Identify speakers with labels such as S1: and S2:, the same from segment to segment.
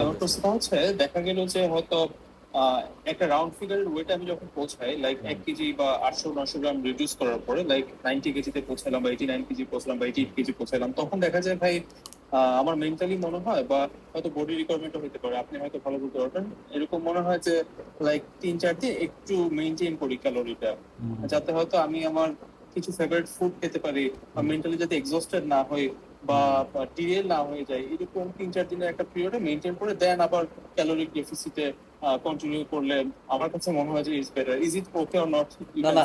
S1: আমার প্রশ্নটা হচ্ছে দেখা গেল যে হয়তো একটা রাউন্ড ফিগারের ওয়েট আমি যখন পৌঁছাই লাইক এক কেজি বা আটশো নশো গ্রাম রিডিউস করার পরে লাইক নাইনটি কেজিতে পৌঁছালাম বা এইটি নাইন কেজি পৌঁছলাম বা এইটি কেজি পৌঁছালাম তখন দেখা যায় ভাই আমার মেন্টালি মনে হয় বা হয়তো বডি রিকোয়ারমেন্টও হতে পারে আপনি হয়তো ভালো বলতে পারবেন। এরকম মনে হয় যে লাইক তিন চার দিন একটু মেনটেন করি ক্যালোরিটা যাতে হয়তো আমি আমার কিছু ফেভারিট ফুড খেতে পারি বা মেন্টালি যাতে এক্সস্টেড না হই বা ডিএল না হয়ে যায় এরকম তিন চার দিনের একটা পিরিয়ডে মেনটেন করে দেন আবার ক্যালোরিক ডেফিসিটে কন্টিনিউ করলে আমার কাছে মনে হয় যে is better is it okay or not
S2: না, না।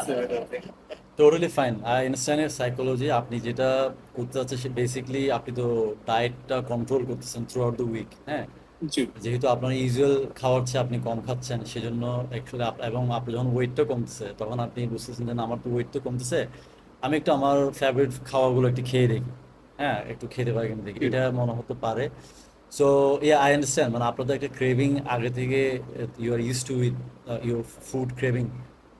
S2: টোটালি ফাইন আই আন্ডারস্ট্যান্ড এর সাইকোলজি আপনি যেটা করতে চাচ্ছেন সে বেসিকলি আপনি তো ডায়েটটা কন্ট্রোল করতেছেন থ্রু আউট দ্য উইক হ্যাঁ যেহেতু আপনার ইউজুয়াল খাওয়ার চেয়ে আপনি কম খাচ্ছেন সেজন্য অ্যাকচুয়ালি এবং আপনি যখন ওয়েটটা কমতেছে তখন আপনি বুঝতেছেন যে আমার তো ওয়েট তো কমতেছে। আমি একটু আমার ফেভারিট খাওয়াগুলো একটু খেয়ে দেখি। হ্যাঁ একটু খেতে পারি কিনা দেখি। এটা মনে হতে পারে। সো ইয়া আই আন্ডারস্ট্যান্ড মানে আপনাদের একটা ক্রেভিং আগে থেকে you are use to with your food craving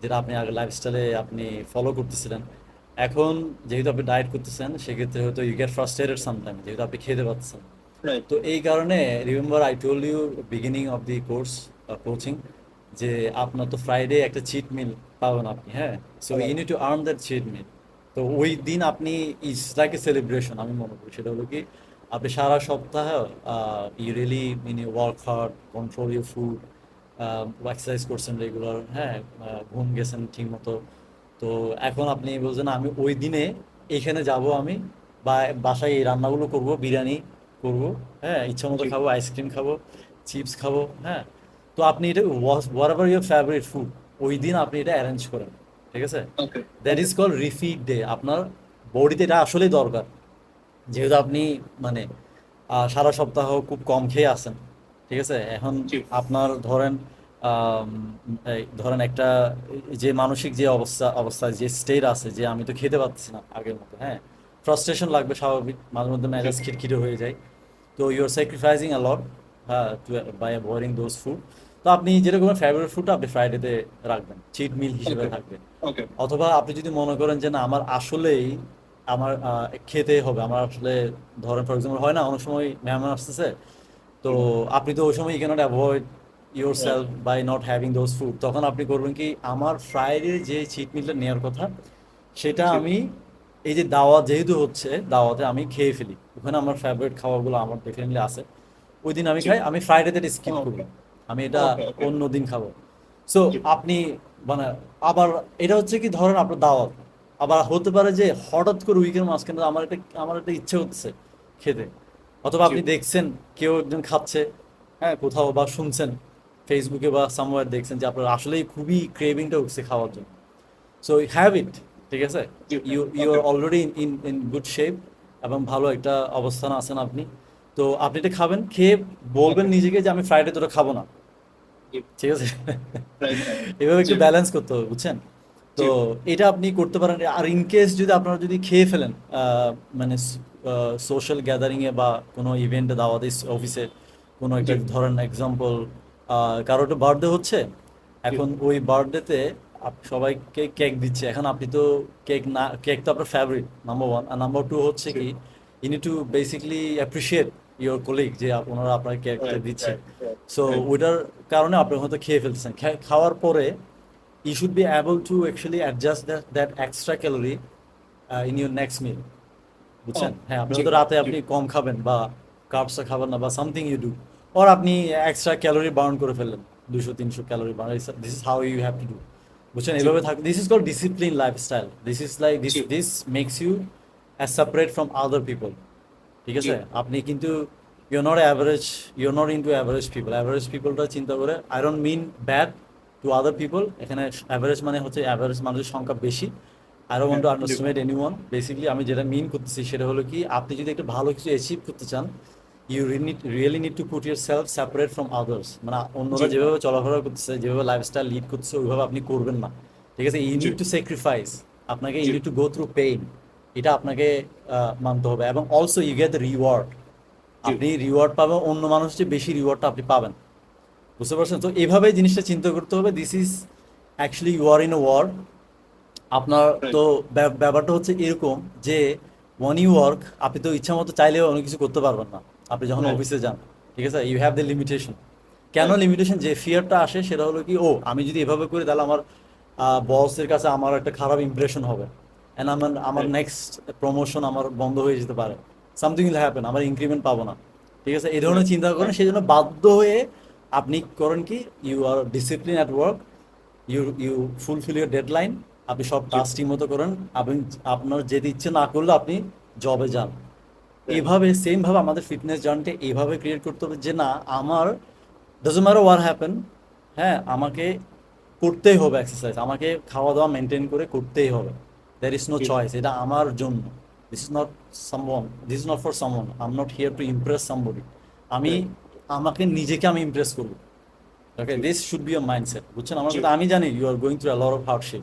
S2: যেটা আপনি আগে লাইফস্টাইলে আপনি ফলো করতেছিলেন। এখন যেহেতু আপনি ডায়েট করতেছেন সেক্ষেত্রে হয়তো ইউ গেট ফ্রাস্ট্রেটেড সামটাইম যেহেতু আপনি খেতে পাচ্ছেন তো এই কারণে remember I told you beginning of the course coaching যে আপনার তো ফ্রাইডে একটা চিট মিল পাবেন আপনি হ্যাঁ? So you need to earn that cheat meal তো ওই দিন আপনি ইটস লাইক এ সেলিব্রেশন আমি মনে করি সেটা হলো কি আপনি সারা সপ্তাহ you really mini work hard control your food exercise করছেন রেগুলার হ্যাঁ ঘুম গেছেন ঠিক মতো তো এখন আপনি বলছেন আমি ওই দিনে এইখানে যাব আমি বা বাসায় এই রান্নাগুলো করব বিরিয়ানি করব হ্যাঁ ইচ্ছা মতো খাব আইসক্রিম খাব চিপস খাব হ্যাঁ। তো আপনি এটা whatever your favourite food ওই দিন আপনি এটা অ্যারেঞ্জ করেন। ঠিক আছে? That is call refeed day আপনার বডিতে এটা আসলেই দরকার। যেহেতু আপনি মানে সারা সপ্তাহ খুব কম খেয়ে আসেন ঠিক আছে? এখন আপনার ধরেন ধরেন একটা যে মানসিক যে অবস্থা অবস্থায় যে স্টেট আছে যে আমি তো খেতে পারতেছি না আগের মতো হ্যাঁ? ফ্রাস্ট্রেশন লাগবে স্বাভাবিক মাঝে মধ্যে মেজাজ খিটখিটে হয়ে যায়। তো you are sacrificing a lot হ্যাঁ বাই অ্যাভয়েডিং দোজ ফুড তো আপনি যেরকম ফেভারিট ফুডটা আপনি ফ্রাইডেতে রাখবেন। চিট মিল হিসেবে
S1: Okay.
S2: অথবা আপনি যদি মনে করেন যে না আমার আসলেই আমার খেতে হবে আমার আসলে ধরেন ফর এক্সাম্পল হয় না অনেক সময় মেহমান আসতেছে তো আপনি তো ওই সময় you can't avoid your self by not having those food তখন আপনি করবেন কি আমার ফ্রাইডে যে চিট মিলটা নেওয়ার কথা সেটা আমি এই যে দাওয়াত যেহেতু হচ্ছে দাওয়াতে আমি খেয়ে ফেলি। ওখানে আমার ফেভারিট খাবারগুলো আমার ডেফিনেটলি আছে। ওই দিন আমি খাই আমি ফ্রাইডেতে স্কিপ. করব আমি এটা. অন্য দিন খাব। সো আপনি মানে আবার এটা হচ্ছে কি ধরেন আপনার দাওয়াত। আবার হতে পারে যে হঠাৎ করে উইকের মাঝখানে আমার একটা আমার একটা ইচ্ছে হচ্ছে খেতে। অথবা আপনি দেখছেন কেউ একজন খাচ্ছে হ্যাঁ কোথাও বা শুনছেন ফেসবুকে বা সামওয়্যার দেখছেন যে আপনার আসলেই খুবই ক্রেভিংটা উঠছে খাওয়ার জন্য। সো হ্যাভ ইট ঠিক আছে? You you are already in in good shape এবং ভালো একটা অবস্থান আছেন আপনি। তো আপনি এটা খাবেন খেয়ে বলবেন নিজেকে যে আমি ফ্রাইডে তোটা খাব না। ঠিক আছে? এভাবে একটু ব্যালেন্স করতে হবে বুঝছেন? তো এটা আপনি করতে পারেন। আর ইন কেস যদি আপনারা যদি খেয়ে ফেলেন মানে সোশ্যাল গ্যাদারিং এ বা কোনো ইভেন্টে দাওয়াতে অফিসে কোনো একটা ধরেন এক্সাম্পল কারও একটা বার্থডে হচ্ছে এখন ওই বার্থডেতে সবাইকে কেক দিচ্ছে। এখন আপনি তো কেক না কেক তো আপনার ফেভারিট নাম্বার ওয়ান আর নাম্বার টু হচ্ছে কি you need to basically appreciate your colleague যে ওনারা আপনার কেকটা দিচ্ছে। সো. ওইটার কারণে আপনি হয়তো খেয়ে ফেলতেছেন। খা- খাওয়ার পরে you should be able to actually adjust that, that extra calorie uh, in your next বুঝছেন?
S1: Oh,
S2: হ্যাঁ আপনি হয়তো রাতে আপনি কম খাবেন বা কার্বসটা খাবেন না বা সামথিং ইউ ডু অর আপনি এক্সট্রা ক্যালোরি বার্ন করে ফেললেন। দুশো তিনশো calorie burn this is how you have to do বুঝছেন?
S1: জি।
S2: এভাবে থাক this is call discipline lifestyle this is like this this makes you as separate from other people ঠিক আছে? আপনি কিন্তু you're not average you're not into average people average পিপলটা চিন্তা করে I don't mean bad to other people এখানে average মানে হচ্ছে average মানুষের সংখ্যা বেশি। I don't want to. Underestimate anyone basically আমি যেটা মিন করতেছি সেটা হলো কি আপনি যদি একটা ভালো কিছু অ্যাচিভ করতে চান you really need to put your self separate from others মানে অন্যরা যেভাবে চলাফেরা করতেছে যেভাবে লাইফস্টাইল লিড করতেছে ওইভাবে আপনি করবেন না। ঠিক আছে? ইউ। নিড টু স্যাক্রিফাইস আপনাকে you need to go through pain এটা আপনাকে মানতে হবে। এবং also you get the reward আপনি রিওয়ার্ড পাবেন অন্য মানুষ চেয়ে বেশি রিওয়ার্ডটা আপনি পাবেন। বুঝতে পারছেন? তো এভাবে জিনিসটা চিন্তা করতে হবে। This is actually you are in a war আপনার তো ব্যাপারটা হচ্ছে এরকম যে ওয়ান ইউ ওয়ার্ক আপনি তো ইচ্ছা মতো চাইলেও অনেক কিছু করতে পারবেন না। আপনি যখন অফিসে যান ঠিক আছে? ইউ হ্যাভ দ্য লিমিটেশন কেন লিমিটেশন যে ফিয়ারটা আসে সেটা হলো কি ও আমি যদি এভাবে করি তাহলে আমার বসের কাছে আমার একটা খারাপ ইমপ্রেশন হবে। অ্যান্ড আমার আমার নেক্সট প্রমোশন আমার বন্ধ হয়ে যেতে পারে। সামথিং উইল হ্যাপেন আমার ইনক্রিমেন্ট পাবো না। ঠিক আছে? এই ধরনের চিন্তা করেন সেই জন্য বাধ্য হয়ে আপনি করেন কি you are discipline at work you you fulfil your deadline আপনি সব কাজ ঠিক মতো করেন আপনি আপনার যেতে ইচ্ছে না করলে আপনি জবে যান। এভাবে সেম ভাবে আমাদের ফিটনেস জার্নিটা এইভাবে ক্রিয়েট করতে হবে যে না আমার ডাজন্ট ম্যাটার ওয়ার হ্যাপেন হ্যাঁ আমাকে করতেই হবে এক্সারসাইজ আমাকে খাওয়া দাওয়া মেনটেন করে করতেই হবে। দ্যার ইজ নো চয়েস এটা আমার জন্য। This is not someone this is not for someone I am not here to impress somebody আমি আমাকে নিজেকে আমি ইমপ্রেস করব। Okay this should be your mindset বুঝছেন? আমার। কথা আমি জানি you are going through a lot of hardship